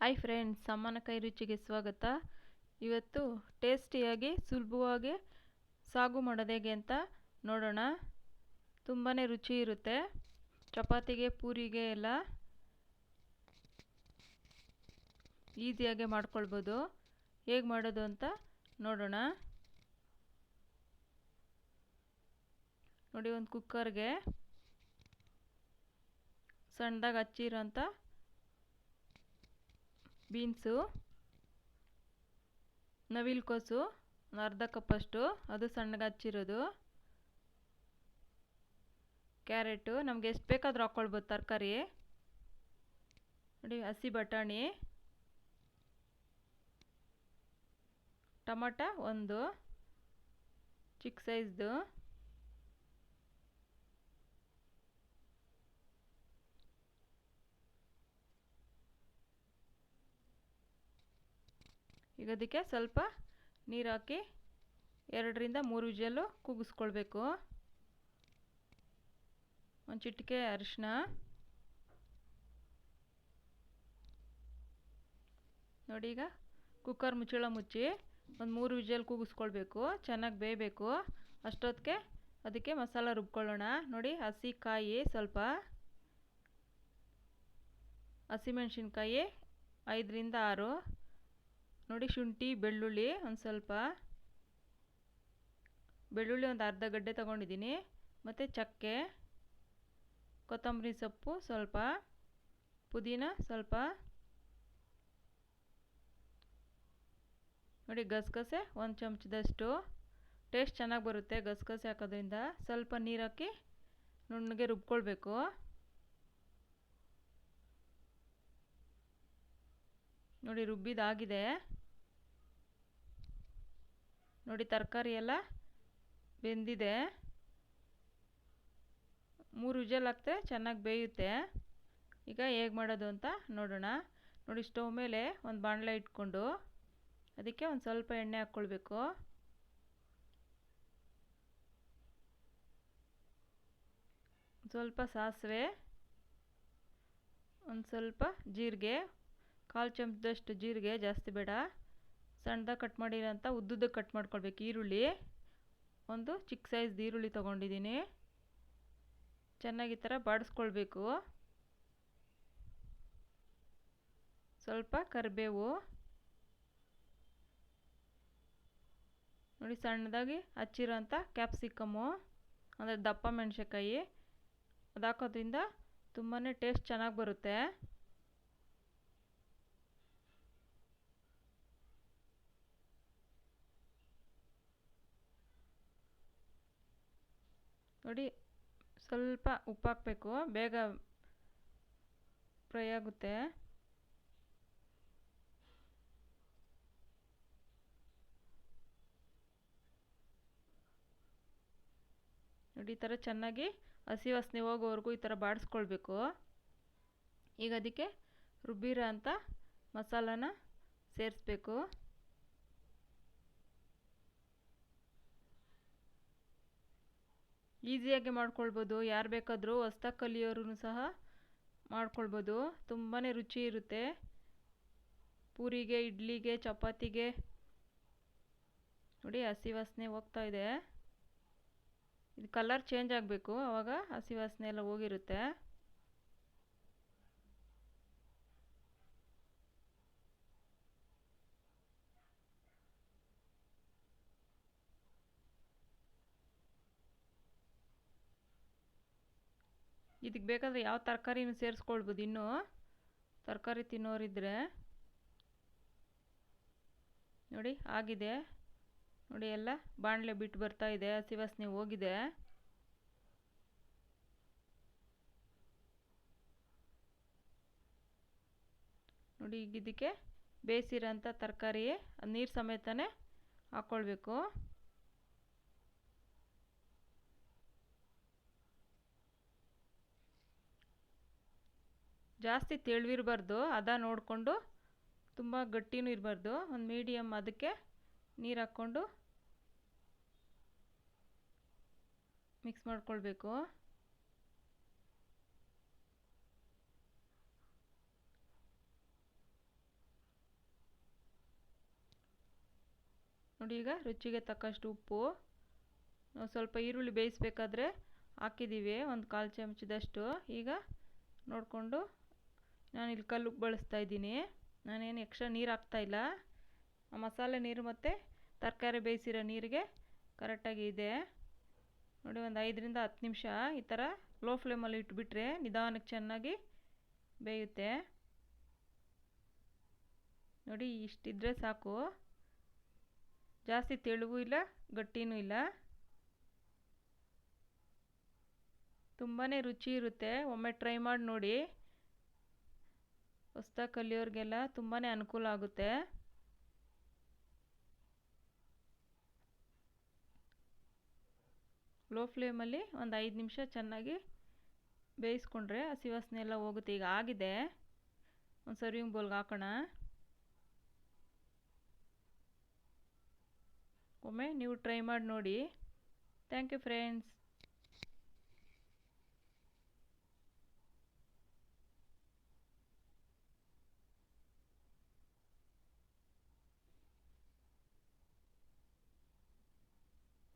Hi friends ಸಮ್ಮನ ಕೈ ರುಚಿಗೆ ಸ್ವಾಗತ. ಇವತ್ತು ಟೇಸ್ಟಿಯಾಗಿ, ಸುಲಭವಾಗಿ ಸಾಗು ಮಾಡೋದು ಹೇಗೆ ಅಂತ ನೋಡೋಣ. ತುಂಬಾ ರುಚಿ ಇರುತ್ತೆ. ಚಪಾತಿಗೆ, ಪೂರಿಗೆ ಎಲ್ಲ ಈಸಿಯಾಗಿ ಮಾಡ್ಕೊಳ್ಬೋದು. ಹೇಗೆ ಮಾಡೋದು ಅಂತ ನೋಡೋಣ. ನೋಡಿ ಒಂದು ಕುಕ್ಕರ್ಗೆ ಸಣ್ಣದಾಗಿ ಹಚ್ಚಿರೋಂಥ ಬೀನ್ಸು ನವಿಲುಕೋಸು ಅರ್ಧ ಕಪ್ಪಷ್ಟು ಅದು ಸಣ್ಣಗೆ ಹಚ್ಚಿರೋದು. ಕ್ಯಾರೆಟು, ನಮ್ಗೆ ಎಷ್ಟು ಬೇಕಾದರೂ ಹಾಕ್ಕೊಳ್ಬೋದು ತರಕಾರಿ. ನೋಡಿ, ಹಸಿ ಬಟಾಣಿ. ಟೊಮಟ ಒಂದು, ಚಿಕ್ಕ ಸೈಜ್ದು. ಈಗ ಅದಕ್ಕೆ ಸ್ವಲ್ಪ ನೀರು ಹಾಕಿ ಎರಡರಿಂದ ಮೂರು ವಿಜಲ್ಲು ಕೂಗಿಸ್ಕೊಳ್ಬೇಕು. ಒಂದು ಚಿಟಿಕೆ ಅರಿಶಿನ ನೋಡಿ ಈಗ ಕುಕ್ಕರ್ ಮುಚ್ಚಳ ಮುಚ್ಚಿ ಒಂದು ಮೂರು ವಿಜಲ್ ಕೂಗಿಸ್ಕೊಳ್ಬೇಕು. ಚೆನ್ನಾಗಿ ಬೇಯಬೇಕು. ಅಷ್ಟೊತ್ತಿಗೆ ಅದಕ್ಕೆ ಮಸಾಲ ರುಬ್ಕೊಳ್ಳೋಣ. ನೋಡಿ ಹಸಿ ಕಾಯಿ ಸ್ವಲ್ಪ. ಹಸಿಮೆಣ್ಸಿನ್ಕಾಯಿ ಐದರಿಂದ ಆರು. ನೋಡಿ ಶುಂಠಿ, ಬೆಳ್ಳುಳ್ಳಿ ಒಂದು ಸ್ವಲ್ಪ. ಬೆಳ್ಳುಳ್ಳಿ ಒಂದು ಅರ್ಧ ಗಡ್ಡೆ ತೊಗೊಂಡಿದ್ದೀನಿ. ಮತ್ತು ಚಕ್ಕೆ, ಕೊತ್ತಂಬರಿ ಸೊಪ್ಪು ಸ್ವಲ್ಪ, ಪುದೀನ ಸ್ವಲ್ಪ. ನೋಡಿ ಗಸಗಸೆ ಒಂದು ಚಮಚದಷ್ಟು. ಟೇಸ್ಟ್ ಚೆನ್ನಾಗಿ ಬರುತ್ತೆ ಗಸಗಸೆ ಹಾಕೋದ್ರಿಂದ. ಸ್ವಲ್ಪ ನೀರು ಹಾಕಿ ನುಣ್ಣಗೆ ರುಬ್ಕೊಳ್ಬೇಕು. ನೋಡಿ ರುಬ್ಬಿದಾಗಿದೆ. ನೋಡಿ ತರಕಾರಿ ಎಲ್ಲ ಬೆಂದಿದೆ. ಮೂರು ವಿಜಲ್ ಹಾಕ್ತೆ ಚೆನ್ನಾಗಿ ಬೇಯುತ್ತೆ. ಈಗ ಹೇಗೆ ಮಾಡೋದು ಅಂತ ನೋಡೋಣ. ನೋಡಿ ಸ್ಟವ್ ಮೇಲೆ ಒಂದು ಬಾಣಲೆ ಇಟ್ಕೊಂಡು ಅದಕ್ಕೆ ಒಂದು ಸ್ವಲ್ಪ ಎಣ್ಣೆ ಹಾಕ್ಕೊಳ್ಬೇಕು ಸ್ವಲ್ಪ ಸಾಸಿವೆ, ಒಂದು ಸ್ವಲ್ಪ ಜೀರಿಗೆ, ಕಾಲು ಚಮಚದಷ್ಟು ಜೀರಿಗೆ ಜಾಸ್ತಿ ಬೇಡ. ಸಣ್ಣದಾಗಿ ಕಟ್ ಮಾಡಿರೋಂಥ ಉದ್ದುದ್ದಕ್ಕೆ ಕಟ್ ಮಾಡ್ಕೊಳ್ಬೇಕು. ಈರುಳ್ಳಿ, ಒಂದು ಚಿಕ್ಕ ಸೈಜ್ದು ಈರುಳ್ಳಿ ತೊಗೊಂಡಿದ್ದೀನಿ. ಚೆನ್ನಾಗಿ ಈ ಥರ ಬಾಡಿಸ್ಕೊಳ್ಬೇಕು. ಸ್ವಲ್ಪ ಕರಿಬೇವು. ನೋಡಿ ಸಣ್ಣದಾಗಿ ಹಚ್ಚಿರೋಂಥ ಕ್ಯಾಪ್ಸಿಕಮ್ಮು ಅಂದರೆ ದಪ್ಪ ಮೆಣಸಿನ್ಕಾಯಿ. ಅದು ಹಾಕೋದ್ರಿಂದ ತುಂಬಾ ಟೇಸ್ಟ್ ಚೆನ್ನಾಗಿ ಬರುತ್ತೆ. ನೋಡಿ, ಸ್ವಲ್ಪ ಉಪ್ಪು ಹಾಕಬೇಕು ಬೇಗ ಫ್ರೈ ಆಗುತ್ತೆ. ನೋಡಿ, ಈ ಥರ ಚೆನ್ನಾಗಿ ಹಸಿ ವಾಸನೆ ಹೋಗೋವರೆಗೂ ಈ ಥರ ಬಾಡಿಸ್ಕೊಳ್ಬೇಕು. ಈಗ ಅದಕ್ಕೆ ರುಬ್ಬಿರೋ ಅಂತ ಮಸಾಲಾನ ಸೇರಿಸ್ಬೇಕು. ಈಸಿಯಾಗಿ ಮಾಡ್ಕೊಳ್ಬೋದು. ಯಾರು ಬೇಕಾದರೂ ಹೊಸ್ದಾಗಿ ಕಲಿಯೋರು ಸಹ ಮಾಡ್ಕೊಳ್ಬೋದು. ತುಂಬಾ ರುಚಿ ಇರುತ್ತೆ. ಪೂರಿಗೆ, ಇಡ್ಲಿಗೆ, ಚಪಾತಿಗೆ. ನೋಡಿ, ಹಸಿ ವಾಸನೆ ಹೋಗ್ತಾ ಇದೆ. ಇದು ಕಲರ್ ಚೇಂಜ್ ಆಗಬೇಕು. ಆವಾಗ ಹಸಿ ವಾಸನೆ ಎಲ್ಲ ಹೋಗಿರುತ್ತೆ. ಇದಕ್ಕೆ ಬೇಕಾದರೆ ಯಾವ ತರಕಾರಿನೂ ಸೇರಿಸ್ಕೊಳ್ಬೋದು. ಇನ್ನೂ ತರಕಾರಿ ತಿನ್ನೋರಿದ್ದರೆ ನೋಡಿ ಆಗಿದೆ. ನೋಡಿ ಎಲ್ಲ ಬಾಣಲೆ ಬಿಟ್ಟು ಬರ್ತಾ ಇದೆ. ಹಸಿ ವಾಸನೆ ಹೋಗಿದೆ. ನೋಡಿ ಈಗ ಇದಕ್ಕೆ ಬೇಯಿಸಿರೋಂಥ ತರಕಾರಿ ನೀರು ಸಮೇತನೇ ಹಾಕ್ಕೊಳ್ಬೇಕು ಜಾಸ್ತಿ ತೆಳುವಿರ್ಬಾರ್ದು ಹದ ನೋಡಿಕೊಂಡು ತುಂಬ ಗಟ್ಟಿನೂ ಇರಬಾರ್ದು. ಒಂದು ಮೀಡಿಯಮ್ ಅದಕ್ಕೆ ನೀರು ಹಾಕ್ಕೊಂಡು ಮಿಕ್ಸ್ ಮಾಡ್ಕೊಳ್ಬೇಕು. ನೋಡಿ ಈಗ ರುಚಿಗೆ ತಕ್ಕಷ್ಟು ಉಪ್ಪು. ನಾವು ಸ್ವಲ್ಪ ಈರುಳ್ಳಿ ಬೇಯಿಸ್ಬೇಕಾದ್ರೆ ಹಾಕಿದ್ದೀವಿ ಒಂದು ಕಾಲು ಚಮಚದಷ್ಟು. ಈಗ ನೋಡಿಕೊಂಡು ನಾನು ಇಲ್ಲಿ ಕಲ್ಲು ಬಳಸ್ತಾ ಇದ್ದೀನಿ. ನಾನೇನು ಎಕ್ಸ್ಟ್ರಾ ನೀರು ಆ ಮಸಾಲೆ ನೀರು ಮತ್ತು ತರಕಾರಿ ಬೇಯಿಸಿರೋ ನೀರಿಗೆ ಕರೆಕ್ಟಾಗಿ ಇದೆ. ನೋಡಿ ಒಂದು ಐದರಿಂದ ಹತ್ತು ನಿಮಿಷ ಈ ಥರ ಲೋ ಫ್ಲೇಮಲ್ಲಿ ಇಟ್ಬಿಟ್ರೆ ನಿಧಾನಕ್ಕೆ ಚೆನ್ನಾಗಿ ಬೇಯುತ್ತೆ. ನೋಡಿ ಇಷ್ಟಿದ್ರೆ ಸಾಕು. ಜಾಸ್ತಿ ತೆಳುವೂ ಇಲ್ಲ, ಗಟ್ಟಿನೂ ಇಲ್ಲ. ತುಂಬಾ ರುಚಿ ಇರುತ್ತೆ. ಒಮ್ಮೆ ಟ್ರೈ ಮಾಡಿ ನೋಡಿ. ಹೊಸ್ದಾಗಿ ಕಲಿಯೋರಿಗೆಲ್ಲ ತುಂಬಾ ಅನುಕೂಲ ಆಗುತ್ತೆ. ಲೋ ಫ್ಲೇಮಲ್ಲಿ ಒಂದು ಐದು ನಿಮಿಷ ಚೆನ್ನಾಗಿ ಬೇಯಿಸ್ಕೊಂಡ್ರೆ ಹಸಿ ವಾಸನೆ ಎಲ್ಲ ಹೋಗುತ್ತೆ. ಈಗ ಆಗಿದೆ. ಒಂದು ಸರ್ವಿಂಗ್ ಬೌಲ್ಗೆ ಹಾಕೋಣ. ಒಮ್ಮೆ ನೀವು ಟ್ರೈ ಮಾಡಿ ನೋಡಿ. Thank you friends.